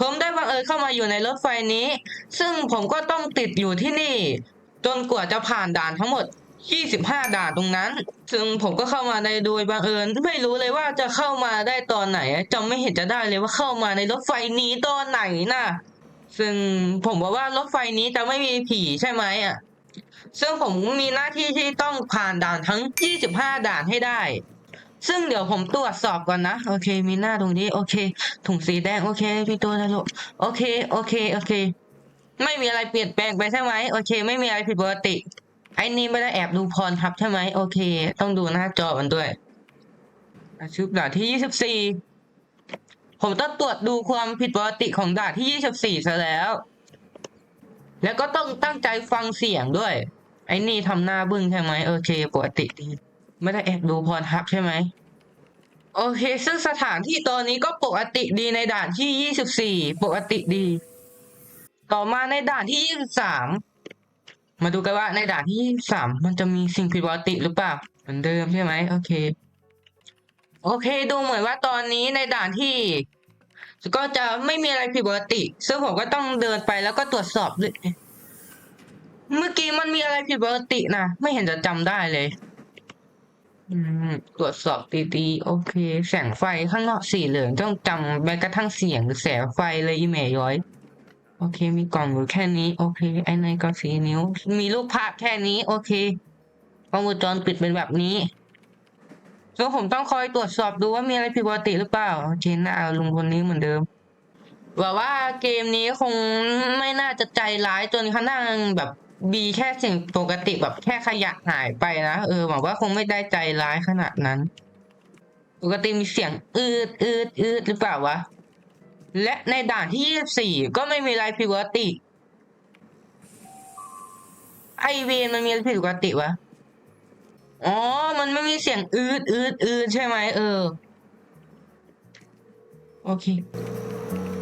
ผมได้บังเอิญเข้ามาอยู่ในรถไฟนี้ ซึ่งผมก็ต้องติดอยู่ที่นี่ จนกว่าจะผ่านด่านทั้งหมด 25 ด่านตรงนั้น ซึ่งผมก็เข้ามาในโดยบังเอิญ ไม่รู้เลยว่าจะเข้ามาได้ตอนไหนจำไม่เห็นจะได้เลยว่าเข้ามาในรถไฟนี้ตอนไหนน่ะซึ่งผมบอกว่ารถไฟนี้จะไม่มีผีใช่ไหมอะซึ่งผมมีหน้าที่ที่ต้องผ่านด่านทั้ง 25 ด่านให้ได้ ซึ่งเดี๋ยวผมตรวจสอบก่อนนะ โอเค มีหน้าตรงนี้ โอเค ถุงสีแดง โอเค พี่ตัวนะลูกโอเค โอเค โอเค ไม่มีอะไรเปลี่ยนแปลงไปใช่ไหมโอเค ไม่มีอะไรผิดปกติ ไอ้นี่ไม่ได้แอบดูพรทับใช่ไหม โอเค ต้องดูหน้าจอมันด้วยชุบด่านที่24ผมต้องตรวจดูความผิดปกติของด่านที่24ซะแล้ว แล้วก็ต้องตั้งใจฟังเสียงด้วย ไอ้นี่ทำหน้าบึ้งใช่ไหม โอเค ปกติดี ไม่ได้แอบดูพรทับใช่ไหม โอเค ซึ่งสถานที่ตอนนี้ก็ปกติดีในด่านที่24ปกติดี ต่อมาในด่านที่23มมาดูกันว่าในด่านที่23มันจะมีสิ่งผิดปกติหรือเปล่า เหมือนเดิมใช่ไหมโอเค โอเค ดูเหมือนว่าตอนนี้ในด่านที่ก็จะไม่มีอะไรผิดปกติ ซึ่งผมก็ต้องเดินไปแล้วก็ตรวจสอบด้วยเมื่อกี้มันมีอะไรผิดปกตินะ ไม่เห็นจะจำได้เลย อืมตรวจสอบดีๆ โอเค แสงไฟข้างนอกสีเหลืองต้องจำแม้กระทั่งเสียงหรือแสงไฟเลยอีเมย์ย้อย โอเค มีกล่องอยู่แค่นี้ โอเค ไอ้ในก็สีนิ้ว มีรูปภาพแค่นี้ โอเคกล้องวงจรปิดเป็นแบบนี้แล้วผมต้องคอยตรวจสอบดูว่ามีอะไรผิดปกติหรือเปล่าโอเคหน้าลุงคนนี้เหมือนเดิมแบบว่าเกมนี้คงไม่น่าจะใจร้ายจนขนาดแบบ มีแค่สิ่งปกติแบบแค่ขยะหายไปนะเออหวังว่าคงไม่ได้ใจร้ายขนาดนั้น ปกติมีเสียงอืดอืดอืดหรือเปล่าวะ และในด่านที่24ก็ไม่มีอะไรผิดปกติ ไอเวนมันมีอะไรผิดปกติวะอ๋อ มันไม่มีเสียงอืดอืดอืดใช่ไหมเออ โอเค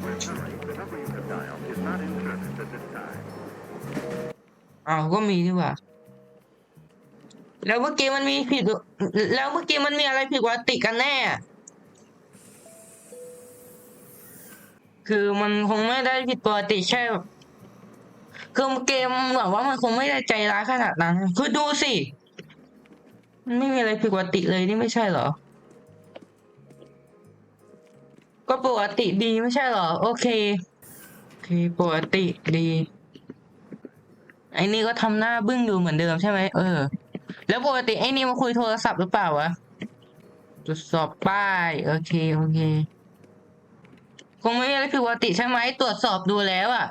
We're sorry, the number you have dialed is not in service at this time. อ้าวก็มีดีกว่า แล้วเมื่อกี้มันมีผิด แล้วเมื่อกี้มันมีอะไรผิดปกติกันแน่ คือมันคงไม่ได้ผิดปกติแค่แบบคือเกมแบบว่ามันคงไม่ได้ใจร้ายขนาดนั้น คือดูสิ มันไม่มีอะไรผิดปกติเลยนี่ไม่ใช่เหรอ ก็ปกติดีไม่ใช่เหรอ โอเค โอเคปกติดี ไอ้นี่ก็ทำหน้าบึ้งอยู่เหมือนเดิมใช่ไหมเออ แล้วปกติไอ้นี่มาคุยโทรศัพท์หรือเปล่าวะตรวจสอบป้ายโอเคโอเค คงไม่มีอะไรผิดปกติใช่ไหมตรวจสอบดูแล้วอะ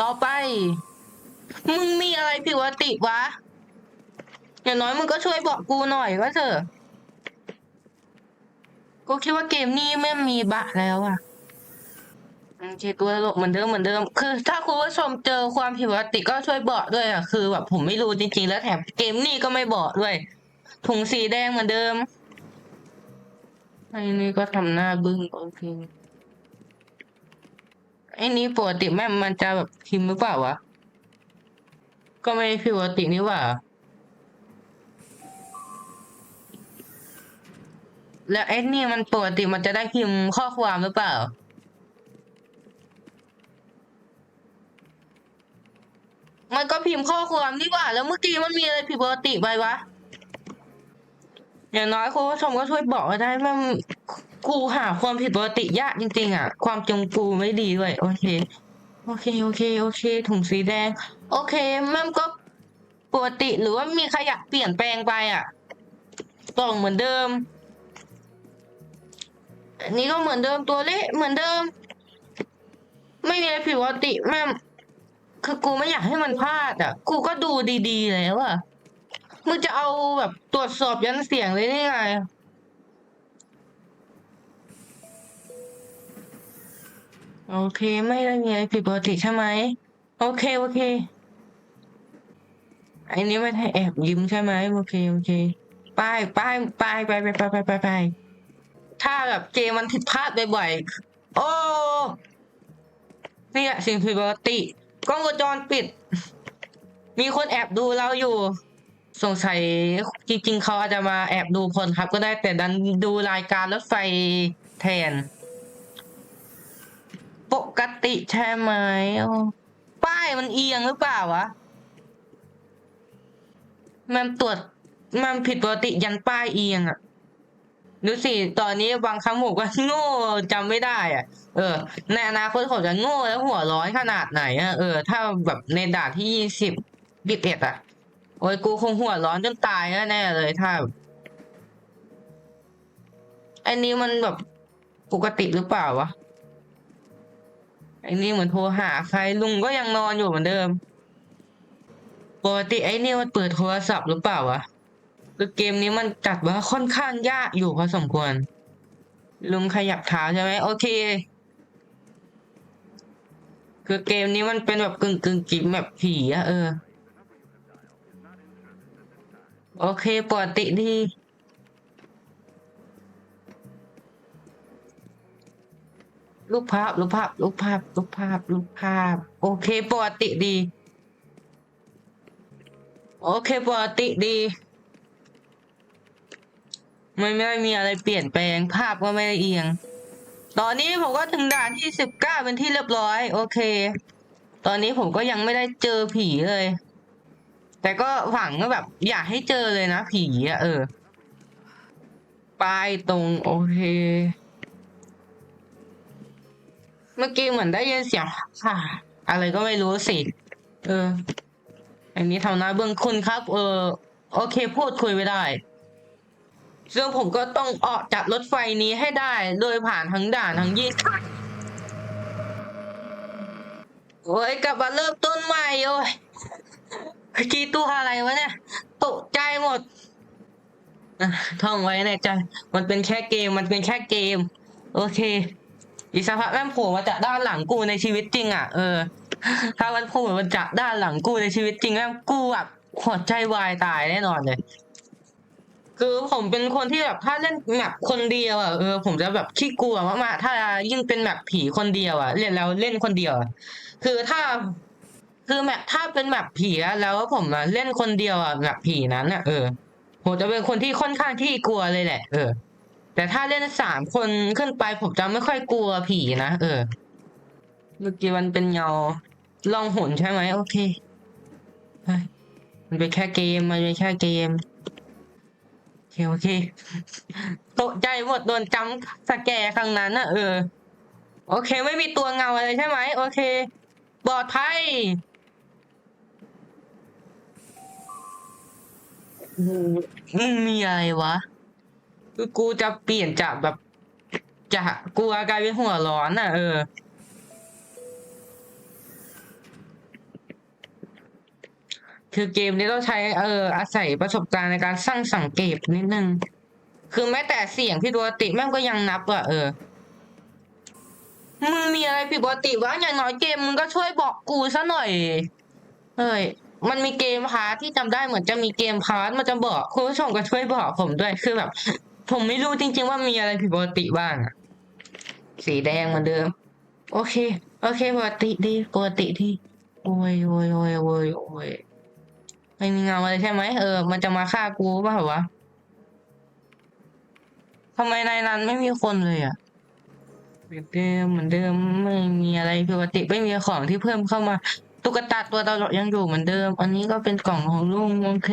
ต่อไป มึงมีอะไรผิดปกติวะอย่างน้อยมึงก็ช่วยบอกกูหน่อยว่าเถอะกูคิดว่าเกมนี้ไม่มีบะแล้วอะ โอเคตัวตลกเหมือนเดิมเหมือนเดิม คือ ถ้าคุณผู้ชมเจอความผิดปกติก็ช่วยบอกด้วยอะคือแบบผมไม่รู้จริงๆ แล้วแถมเกมนี่ก็ไม่บอกด้วย ถุงสีแดงเหมือนเดิมไอ้นี่ก็ทำหน้าบึ้งโอเคไอ้นี้ปกติแม่มันจะแบบพิมพ์หรือเปล่าวะก็ไม่ผิดปกตินี่ว่า แล้วไอ้นี่มันปกติมันจะได้พิมพ์ข้อความหรือเปล่า มันก็พิมพ์ข้อความดีกว่า แล้วเมื่อกี้มันมีอะไรผิดปกติไปวะ อย่างน้อยคุณผู้ชมก็ช่วยบอกมาได้ว่ากูหาความผิดปกติยากจริง ๆ อะ ความจงกูไม่ดีด้วย โอเค โอเค โอเค โอเค ถุงสีแดง โอเคแมันก็ปกติหรือว่ามีขยะเปลี่ยนแปลงไปอะกล่องเหมือนเดิม อันนี้ก็เหมือนเดิมตัวเละเหมือนเดิม ไม่มีอะไรผิดปกติแม่ คือกูไม่อยากให้มันพลาดอะ กูก็ดูดีๆแล้วอะมึงจะเอาแบบตรวจสอบยันเสียงเลยได้ไงโอเคไม่ได้มีอะไรผิดปกติใช่ไหมโอเคโอเคไอ้นี้ไม่ได้แอบยิ้มใช่ไหมโอเคโอเคไปไปไปไปไปไปไปไปไปถ้าแบบเกมมันผิดพลาดบ่อยๆโอ้เนี่ยสิ่งผิดปกติ กล้องวงจรปิด มีคนแอบดูเราอยู่ สงสัยจริง ๆ เขาอาจจะมาแอบดูคนครับ ก็ได้แต่ดันดูรายการรถไฟแทน ปกติใช่ไหมป้ายมันเอียงหรือเปล่าวะ มันตรวจมันผิดปกติยันป้ายเอียงอะ ดูสิตอนนี้บางครั้งผมก็โง่จำไม่ได้อะเออ ในอนาคตผมจะโง่แล้วหัวร้อนขนาดไหนอะเออ ถ้าแบบในด่านที่ยี่สิบยี่สิบเอ็ดอะ โอ้ยกูคงหัวร้อนจนตายแน่เลยถ้า อันนี้มันแบบปกติหรือเปล่าวะไอ้นี่เหมือนโทรหาใครลุงก็ยังนอนอยู่เหมือนเดิมปกติไอ้นี่มันเปิดโทรศัพท์หรือเปล่าวะ คือเกมนี้มันจัดว่าค่อนข้างยากอยู่พอสมควร ลุงขยับเท้าใช่ไหมโอเค คือเกมนี้มันเป็นแบบกึ่งกึ่งกิมแบบผีอะเออ โอเคปกติดีรูปภาพรูปภาพรูปภาพรูปภาพรูปภาพ โอเคปกติดี โอเคปกติดี ไม่ไม่มีอะไรเปลี่ยนแปลงภาพก็ไม่ได้เอียง ตอนนี้ผมก็ถึงด่านที่สิบเก้าเป็นที่เรียบร้อย โอเค ตอนนี้ผมก็ยังไม่ได้เจอผีเลย แต่ก็หวังว่าแบบ อยากให้เจอเลยนะผีอะเออปลายตรงโอเค เมื่อกี้เหมือนได้ยินเสียงค่ะ อะไรก็ไม่รู้สิ เออ อันนี้ทำหน้าเบื้องคุณครับ เออ โอเค พูดคุยไม่ได้ ซึ่งผมก็ต้องออกจากรถไฟนี้ให้ได้ โดยผ่านทั้งด่านทั้งยี่สิบโอ้ยกลับมาเริ่มต้นใหม่โอ้ยเมื่อกี้ตัวอะไรวะเนี่ยตกใจหมดท่องไว้ในใจมันเป็นแค่เกมมันเป็นแค่เกม โอเค อีสักพักแม่งโผล่มาจากด้านหลังกูในชีวิตจริง อะ เออ ถ้ามันโผล่มาจากด้านหลังกูในชีวิตจริงแม่งกูแบบหัวใจวายตายแน่นอนเลย คือผมเป็นคนที่แบบถ้าเล่นแมปคนเดียวอะเออผมจะแบบขี้กลัวมากๆถ้ายิ่งเป็นแมปผีคนเดียวอะเล่นแล้วเล่นคนเดียวอะคือถ้าคือแมปถ้าเป็นแมปผีอะแล้วผมอะเล่นคนเดียวอะแมปผีนั้นอะเออผมจะเป็นคนที่ค่อนข้างที่กลัวเลยแหละ เออ แต่ถ้าเล่นสามคนขึ้นไปผมจะไม่ค่อยกลัวผีนะเออเมื่อกี้มันเป็นเงาลองหนใช่ไหมโอเคมันเป็นแค่เกมมันเป็นแค่เกม เคโอเคตกใจหมดโดนจำสแกรครั้งนั้นน่ะเออ โอเค ไม่มีตัวเงาอะไรใช่ไหมโอเคปลอดภัยอืมมีอะไรวะกูจะเปลี่ยนจากแบบจากกลัวกลายเป็นหัวร้อนอะ เออ คือเกมนี้ต้องใช้เอออาศัยประสบการณ์ในการสร้างสังเกตนิดนึง คือแม้แต่เสียงพี่ปกติแม่งก็ยังนับอะเออมึงมีอะไรผิดปกติวะอย่างน้อยเกมมึงก็ช่วยบอกกูซะหน่อยเฮ้ยมันมีเกมพาร์ทที่จำได้เหมือนจะมีเกมพาร์ทมันจะบอกคุณผู้ชมก็ช่วยบอกผมด้วยคือแบบ ผมไม่รู้จริง ๆ ว่ามีอะไรผิดปกติบ้างสีแดงเหมือนเดิม โอเค โอเคปกติดีปกติดีโอ้ยโอ้ยโอ้ยโอ้ยโอ้ย ไม่มีเงาอะไรใช่ไหมเออ มันจะมาฆ่ากูเปล่าวะทำไมในนั้นไม่มีคนเลยอะเหมือนเดิมเหมือนเดิมไม่มีอะไรผิดปกติไม่มีของที่เพิ่มเข้ามา ตุ๊กตาตัวตลกยังอยู่เหมือนเดิม อันนี้ก็เป็นกล่องของลุงโอเค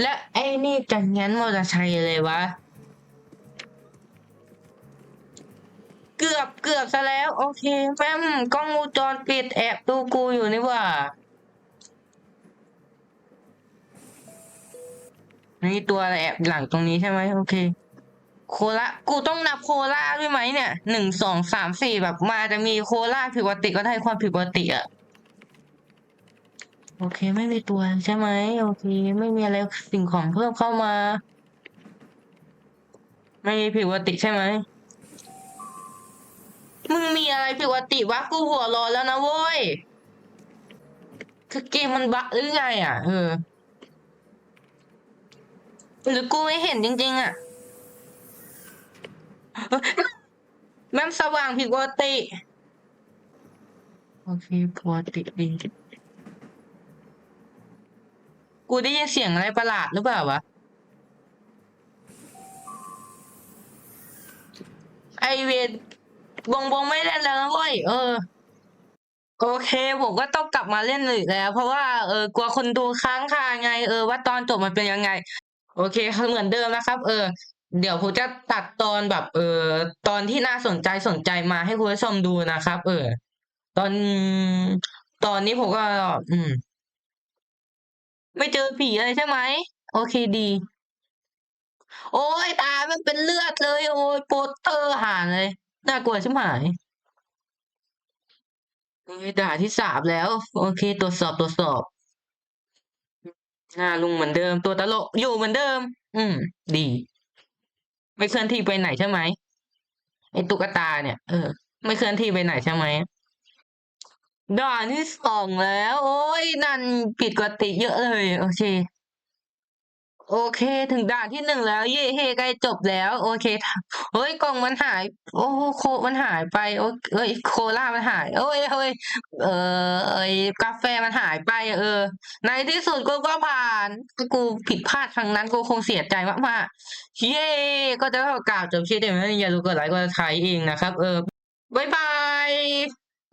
และไอ้นี่จะงั้นมอเตอร์ไซค์เลยวะ เกือบเกือบซะแล้ว โอเคแม่มกล้องวงจรปิดแอบดูกูอยู่นี่ว่า นี่ตัวอะไรแอบหลังตรงนี้ใช่ไหมโอเค โคลากูต้องนับโคลาด้วยไหมเนี่ยหนึ่งสองสามสี่แบบมาจะมีโคลาผิดปกติก็ได้ความผิดปกติอะโอเค ไม่มีตัวใช่ไหมโอเค ไม่มีอะไรสิ่งของเพิ่มเข้ามา ไม่มีผิดปกติใช่ไหมมึงมีอะไรผิดปกติวะกูหัวร้อนแล้วนะเว้ยคือเกมมันบั๊กหรือไงอะเออ หรือกูไม่เห็นจริง ๆ อะแม่งสว่างผิดปกติ โอเคปกติดีกูได้ยินเสียงอะไรประหลาดหรือเปล่าวะ ไอเวนวงวงไม่เล่นแล้วนะเว้ยเออ โอเค ผมก็ต้องกลับมาเล่นอีกแล้ว เพราะว่าเออกลัวคนดูค้างคาไง เออว่าตอนจบมันเป็นยังไง โอเคเหมือนเดิมนะครับ เออ เดี๋ยวผมจะตัดตอนแบบ เออตอนที่น่าสนใจสนใจมาให้คุณผู้ชมดูนะครับ เออ ตอนตอนนี้ผมก็ อืม ไม่เจอผีอะไรใช่ไหมโอเคดี โอ้ยตามันเป็นเลือดเลย โอ้ยโปสเตอร์ห่านเลย น่ากลัวชิบหายเอ้ยด่าที่สามแล้ว โอเค ตรวจสอบตรวจสอบ หน้าลุงเหมือนเดิม ตัวตลกอยู่เหมือนเดิม อืม ดี ไม่เคลื่อนที่ไปไหนใช่ไหมไอ้ตุ๊กตาเนี่ย เออ ไม่เคลื่อนที่ไปไหนใช่ไหมด่านที่สองแล้ว โอ้ยนั่นผิดปกติเยอะเลย โอเค โอเคถึงด่านที่หนึ่งแล้ว เย่เฮใกล้จบแล้ว โอเคเฮ้ยกล่องมันหาย โอ้โคมันหายไปโอ้เอ้ยโคล่ามันหายโอ้ยเฮ้ยเออเอ้ยกาแฟมันหายไป เออ ในที่สุดกูก็ผ่านกูผิดพลาดครั้งนั้นกูคงเสียใจมากๆเย่ก็จะเท่ากับจบคลิปเดี๋ยวอย่าลืมกดไลค์กดไลค์เองนะครับ เออบายบาย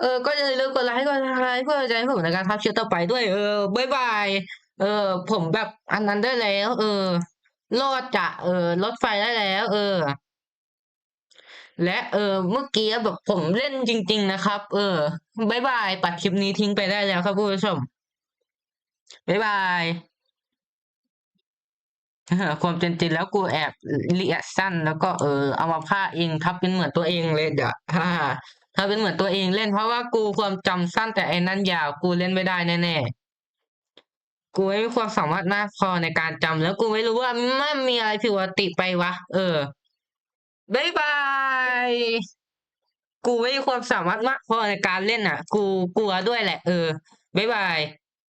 เออ ก็อย่าลืมกดไลค์กดไลค์เพื่อจะให้ผมในการทำคลิปต่อไปด้วยเออบายบาย เออ ผมแบบอันนั้นได้แล้ว เออรอดจะเออรถไฟได้แล้ว เออ และเออ เมื่อกี้แบบผมเล่นจริง ๆ นะครับ เออบายบายปัดคลิปนี้ทิ้งไปได้แล้วครับคุณผู้ชมบายบายความจริงๆแล้วกูแอบเรียสั้นแล้วก็เออเอามาพาเองทับเป็นเหมือนตัวเองเลยเดี๋ยวถ้าเป็นเหมือนตัวเองเล่นเพราะว่ากูความจำสั้นแต่ไอ้นั้นยาวกูเล่นไม่ได้แน่ๆ กูไม่มีความสามารถมากพอในการจำแล้วกูไม่รู้ว่ามันมีอะไรผิดปกติไปวะ เออบายบาย กูไม่มีความสามารถมากพอในการเล่นอะ กูกลัวด้วยแหละ เออบายบาย